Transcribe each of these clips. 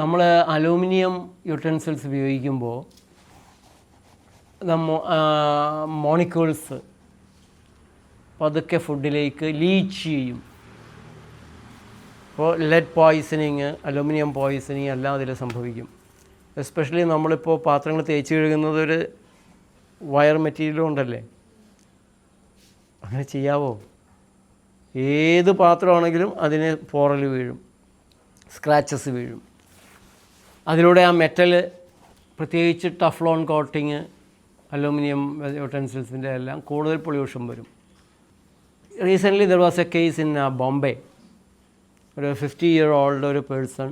നമ്മൾ aluminium utensils ഉപയോഗിക്കുമ്പോൾ നമ്മ മോണിക്കോൾസ് പതുക്കെ ഫുഡിലേക്ക് ലീച്ച് ചെയ്യും. ഇപ്പോൾ ലെഡ് പോയ്സണിങ് അലൂമിനിയം പോയ്സണിങ് എല്ലാം അതിൽ സംഭവിക്കും. എസ്പെഷ്യലി നമ്മളിപ്പോൾ പാത്രങ്ങൾ തേച്ച് കഴുകുന്നത് ഒരു വയർ മെറ്റീരിയലും ഉണ്ടല്ലേ? അങ്ങനെ ചെയ്യാവോ? ഏത് പാത്രമാണെങ്കിലും അതിന് പോറൽ വീഴും. സ്ക്രാച്ചസ് വീഴും. അതിലൂടെ ആ മെറ്റൽ പ്രത്യേകിച്ച് ടഫ്ലോൺ കോട്ടിങ് അലൂമിനിയം യൂട്ടൻസിൽസിന്റെ എല്ലാം കൂടുതൽ പൊള്യൂഷൻ വരും. Recently there was a case in Bombay ഒരു ഫിഫ്റ്റി ഇയർ ഓൾഡ് ഒരു പേഴ്സൺ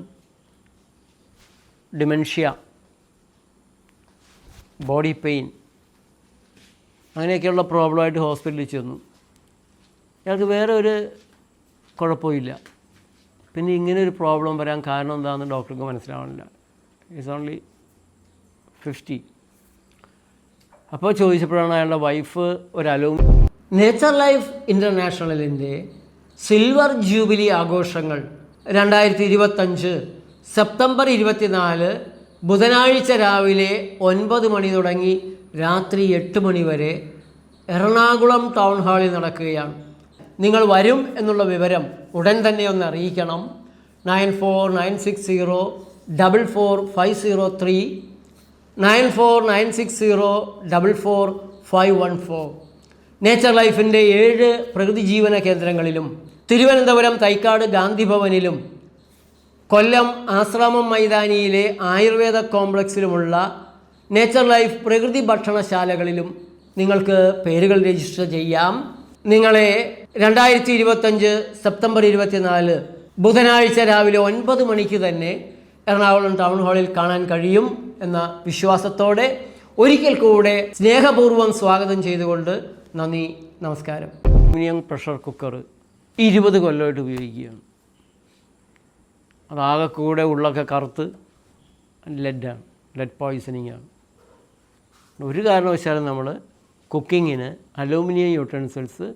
ഡിമെൻഷ്യ ബോഡി പെയിൻ അങ്ങനെയൊക്കെയുള്ള പ്രോബ്ലമായിട്ട് ഹോസ്പിറ്റലിൽ ചെന്നു. അയാൾക്ക് വേറെ ഒരു കുഴപ്പമില്ല. പിന്നെ ഇങ്ങനെ ഒരു പ്രോബ്ലം വരാൻ കാരണം എന്താണെന്ന് ഡോക്ടർക്ക് മനസ്സിലാവണില്ല. ഈസ് ഓൺലി ഫിഫ്റ്റി അപ്പോൾ ചോദിച്ചപ്പോഴാണ് അയാളുടെ വൈഫ് ഒരു അലൂ നേച്ചർ ലൈഫ് ഇന്റർനാഷണലിന്റെ സിൽവർ ജൂബിലി ആഘോഷങ്ങൾ രണ്ടായിരത്തി ഇരുപത്തഞ്ച് സെപ്റ്റംബർ ഇരുപത്തിനാല് ബുധനാഴ്ച രാവിലെ ഒൻപത് മണി തുടങ്ങി രാത്രി എട്ട് മണി വരെ എറണാകുളം ടൗൺ ഹാളിൽ നടക്കുകയാണ്. നിങ്ങൾ വരും എന്നുള്ള വിവരം ഉടൻ തന്നെ ഒന്ന് അറിയിക്കണം. Nine four nine six zero double four five zero three nine four nine six zero double four five one four nature ലൈഫിന്റെ ഏഴ് പ്രകൃതി ജീവന കേന്ദ്രങ്ങളിലും തിരുവനന്തപുരം തൈക്കാട് ഗാന്ധിഭവനിലും കൊല്ലം ആശ്രാമം മൈതാനിയിലെ ആയുർവേദ കോംപ്ലക്സിലുമുള്ള നേച്ചർ ലൈഫ് പ്രകൃതി ഭക്ഷണശാലകളിലും നിങ്ങൾക്ക് പേരുകൾ രജിസ്റ്റർ ചെയ്യാം. നിങ്ങളെ രണ്ടായിരത്തി ഇരുപത്തഞ്ച് സെപ്റ്റംബർ ഇരുപത്തിനാല് ബുധനാഴ്ച രാവിലെ ഒൻപത് മണിക്ക് തന്നെ എറണാകുളം ടൗൺ ഹാളിൽ കാണാൻ കഴിയും എന്ന വിശ്വാസത്തോടെ ഒരിക്കൽ കൂടെ സ്നേഹപൂർവം സ്വാഗതം ചെയ്തുകൊണ്ട് നന്ദി നമസ്കാരം. അലുമിനിയം പ്രഷർ കുക്കർ ഇരുപത് കൊല്ലമായിട്ട് ഉപയോഗിക്കുകയാണ്. അതാകെ കൂടെ ഉള്ളൊക്കെ കറുത്ത് ലെഡാണ് ലെഡ് പോയ്സണിങ് ആണ് ഒരു കാരണവശാലും നമ്മൾ കുക്കിങ്ങിന് അലൂമിനിയം യൂട്ടൻസിൽസ്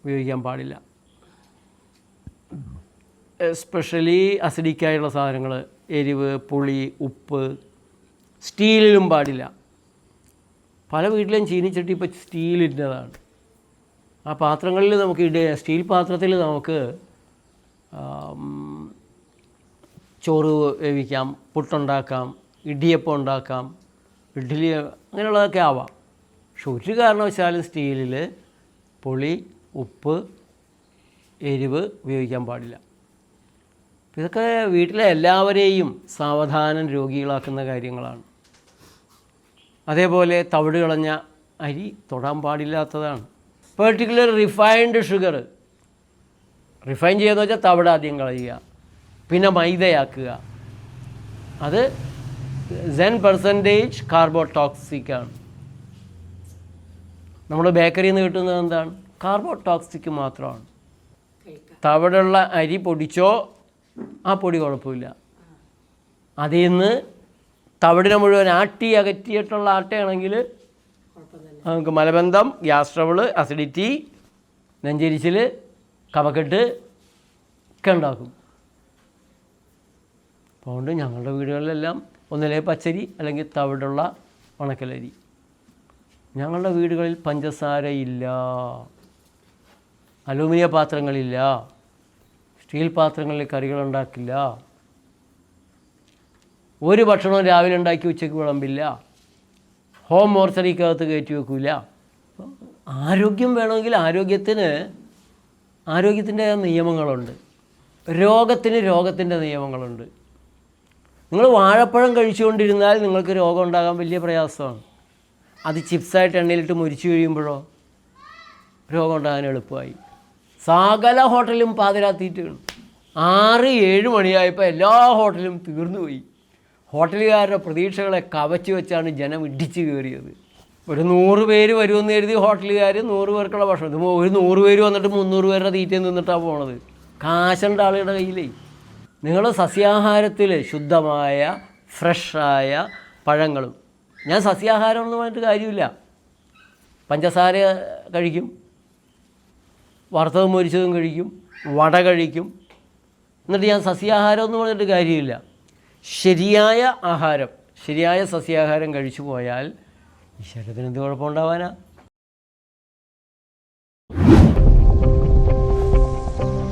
ഉപയോഗിക്കാൻ പാടില്ല. എസ്പെഷ്യലി അസിഡിക്കായുള്ള സാധനങ്ങൾ എരിവ് പുളി ഉപ്പ് സ്റ്റീലിലും പാടില്ല. പല വീട്ടിലും ചീനിച്ചട്ടി ഇപ്പോൾ സ്റ്റീലിന്റെതാണ് ആ പാത്രങ്ങളിൽ നമുക്ക് ഇട സ്റ്റീൽ പാത്രത്തിൽ നമുക്ക് ചോറ് വേവിക്കാം പുട്ടുണ്ടാക്കാം ഇടിയപ്പം ഉണ്ടാക്കാം ഇഡ്ഡലി അങ്ങനെയുള്ളതൊക്കെ ആവാം. പക്ഷെ ഒരു കാരണവശാലും സ്റ്റീലിൽ പുളി ഉപ്പ് എരിവ് ഉപയോഗിക്കാൻ പാടില്ല. ഇതൊക്കെ വീട്ടിലെ എല്ലാവരെയും സാവധാനം രോഗികളാക്കുന്ന കാര്യങ്ങളാണ്. അതേപോലെ തവിട് കളഞ്ഞ അരി തൊടാൻ പാടില്ലാത്തതാണ്. പെർട്ടിക്കുലർ റിഫൈൻഡ് ഷുഗർ റിഫൈൻ ചെയ്യുക വെച്ചാൽ തവിട് ആദ്യം കളയുക. പിന്നെ മൈദയാക്കുക. അത് സെൻ പെർസെന്റേജ് ആണ്. നമ്മൾ ബേക്കറിയിൽ നിന്ന് കിട്ടുന്നത് എന്താണ്? കാർബോ ടോക്സിക് മാത്രമാണ് തവിടുള്ള അരി പൊടിച്ചോ ആ പൊടി കുഴപ്പമില്ല. അതിൽ നിന്ന് തവിടിനെ മുഴുവൻ ആട്ടി അകറ്റിയിട്ടുള്ള ആട്ടയാണെങ്കിൽ നമുക്ക് മലബന്ധം ഗ്യാസ് ട്രബിൾ അസിഡിറ്റി നെഞ്ചരിച്ചിൽ കഫക്കെട്ട് ഒക്കെ ഉണ്ടാക്കും. അതുകൊണ്ട് ഞങ്ങളുടെ വീടുകളിലെല്ലാം ഒന്നിലെ പച്ചരി അല്ലെങ്കിൽ തവിടുള്ള ഉണക്കലരി. ഞങ്ങളുടെ വീടുകളിൽ പഞ്ചസാരയില്ല. അലൂമിനിയ പാത്രങ്ങളില്ല. സ്റ്റീൽ പാത്രങ്ങളിൽ കറികൾ ഉണ്ടാക്കില്ല. ഒരു ഭക്ഷണവും രാവിലെ ഉണ്ടാക്കി ഉച്ചയ്ക്ക് വിളമ്പില്ല. ഹോം മോർച്ചറിക്കകത്ത് കയറ്റി വെക്കില്ല ആരോഗ്യം വേണമെങ്കിൽ ആരോഗ്യത്തിന് ആരോഗ്യത്തിന്റെ നിയമങ്ങളുണ്ട്. രോഗത്തിന് രോഗത്തിന്റെ നിയമങ്ങളുണ്ട്. നിങ്ങൾ വാഴപ്പഴം കഴിച്ചുകൊണ്ടിരുന്നാൽ നിങ്ങൾക്ക് രോഗം ഉണ്ടാകാൻ വലിയ പ്രയാസമാണ്. അത് ചിപ്സായിട്ട് എണ്ണയിലിട്ട് മുരിച്ചു കഴിയുമ്പോഴോ രോഗം ഉണ്ടാകാൻ എളുപ്പമായി. സകല ഹോട്ടലും പാതിരാത്തിയിട്ടാണ് ആറ് ഏഴ് മണിയായപ്പോൾ എല്ലാ ഹോട്ടലും തീർന്നു പോയി ഹോട്ടലുകാരുടെ പ്രതീക്ഷകളെ കവച്ചു വെച്ചാണ് ജനം ഇടിച്ചു കയറിയത്. ഒരു നൂറ് പേര് വരുമെന്ന് കരുതി ഹോട്ടലുകാർ നൂറ് പേർക്കുള്ള ഭക്ഷണം. ഇത് ഒരു നൂറ് പേര് വന്നിട്ട് മുന്നൂറ് പേരുടെ തീറ്റയും നിന്നിട്ടാണ് പോണത്. കാശുണ്ട് ആളുകളുടെ കയ്യിലേ. നിങ്ങൾ സസ്യാഹാരത്തിൽ ശുദ്ധമായ ഫ്രഷായ പഴങ്ങളും. ഞാൻ സസ്യാഹാരം എന്ന് പറഞ്ഞിട്ട് കാര്യമില്ല. പഞ്ചസാര കഴിക്കും. വറുത്തതും മൊരിച്ചതും കഴിക്കും വട കഴിക്കും. എന്നിട്ട് ഞാൻ സസ്യാഹാരം എന്ന് പറഞ്ഞിട്ട് കാര്യമില്ല. ശരിയായ ആഹാരം ശരിയായ സസ്യാഹാരം കഴിച്ചു പോയാൽ ഈ ശരീരത്തിന് എന്ത് കുഴപ്പമുണ്ടാവാനാ?